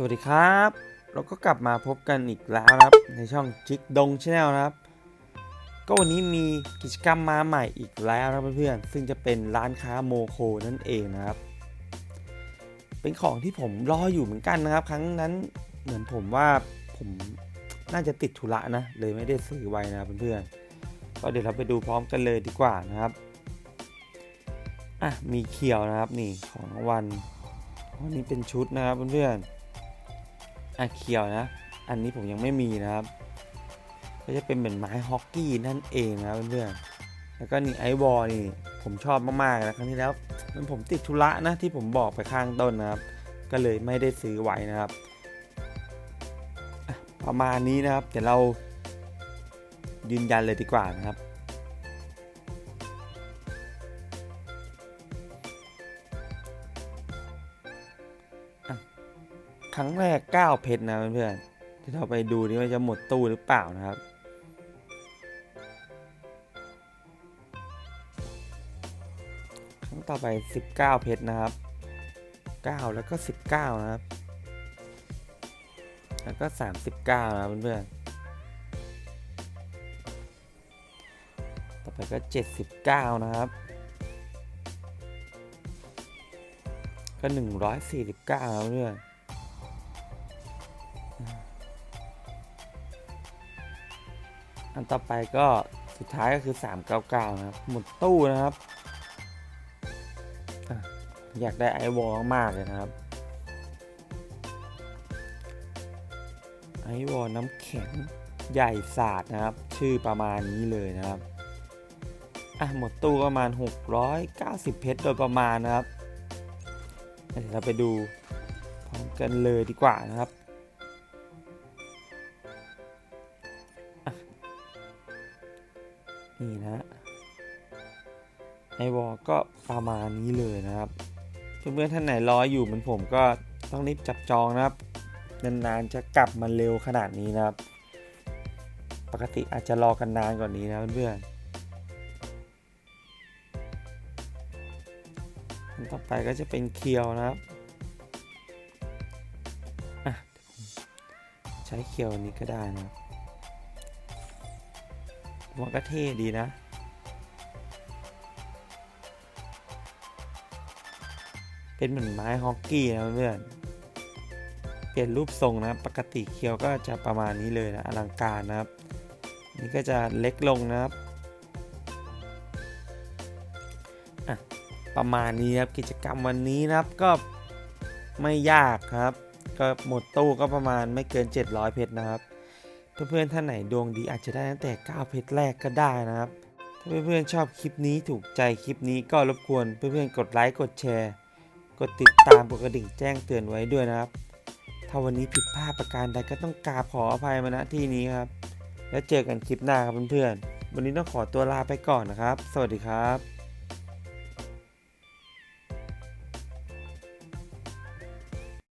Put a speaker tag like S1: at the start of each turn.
S1: สวัสดีครับ เราก็กลับมาพบกันอีกแล้วครับ ในช่องจิกดงชาแนลนะครับ ก็วันนี้มีกิจกรรมมาใหม่อีกแล้วครับเพื่อนๆซึ่งจะเป็นร้านค้าโมโคนั่นเองนะครับ เป็นของที่ผมรออยู่เหมือนกันนะครับ ครั้งนั้นเหมือนผมว่าผมน่าจะติดธุระนะ เลยไม่ได้ซื้อไว้นะเพื่อนๆก็เดี๋ยวเราไปดูพร้อมกันเลยดีกว่านะครับอะมีเขียวนะครับนี่ของวัลวันนี้เป็นชุดนะครับเพื่อนๆ อะเขียวนะ อันนี้ผมยังไม่มีนะครับ ก็จะเป็นเหมือนไม้ฮอกกี้นั่นเองนะเพื่อนๆแล้วก็นี่ไอวอลนี่ผมชอบมากๆนะครั้งที่แล้วมันผมติดธุระนะที่ผมบอกไปข้างต้นนะครับ ก็เลยไม่ได้ซื้อไว้นะครับ ประมาณนี้นะครับเดี๋ยวเรายืนยันเลยดีกว่านะครับ ครั้งแรก 9 เพชรนะเพื่อนๆเดี๋ยวเราไปดูดิว่าจะหมดตู้หรือเปล่านะครับ ครั้งต่อไป 19 เพชรนะครับ 9 แล้วก็ 19 นะครับ แล้วก็ 39 นะเพื่อนๆต่อไปก็ 79 นะครับ ก็ 149นะเพื่อน อันต่อไปก็สุดท้ายก็คือ 399 นะครับ หมดตู้นะครับ อยากได้ไอวอลมากๆเลยนะครับ ไอวอลน้ำแข็งใหญ่ศาสตร์นะครับ ชื่อประมาณนี้เลยนะครับอะหมดตู้ประมาณ 690 เพชรโดยประมาณนะครับ เดี๋ยวเราไปดูพร้อมกันเลยดีกว่านะครับ นี่นะ ไอวอลก็ประมาณนี้เลยนะครับเพื่อนๆท่านไหนรออยู่เหมือนผมก็ต้องรีบจับจองนะครับ นานๆจะกลับมาเร็วขนาดนี้นะครับ ปกติอาจจะรอกันนานกว่านี้นะเพื่อนๆต่อไปก็จะเป็นเคียวนะครับอะใช้เคียวอันนี้ก็ได้นะครับ มันก็เท่ดีนะ เป็นเหมือนไม้ฮอกกี้นะเพื่อนเปลี่ยนรูปทรงนะปกติเคียวก็จะประมาณนี้เลยนะอลังการนะครับ นี่ก็จะเล็กลงนะครับประมาณนี้ครับกิจกรรมวันนี้นะครับก็ไม่ยากครับ ก็หมดตู้ก็ประมาณไม่เกิน 700 เพชรนะครับ เพื่อนๆท่านไหนดวงดีอาจจะได้ตั้งแต่ 9 เพชรแรกก็ได้นะครับ ถ้าเพื่อนๆชอบคลิปนี้ถูกใจคลิปนี้ก็รบกวนเพื่อนๆกดไลค์กดแชร์ กดติดตามกดกระดิ่งแจ้งเตือนไว้ด้วยนะครับ ถ้าวันนี้ผิดพลาดประการใดก็ต้องกราบขออภัยมาณที่นี้ครับ แล้วเจอกันคลิปหน้าครับเพื่อนๆวันนี้ต้องขอตัวลาไปก่อนนะครับ สวัสดีครับ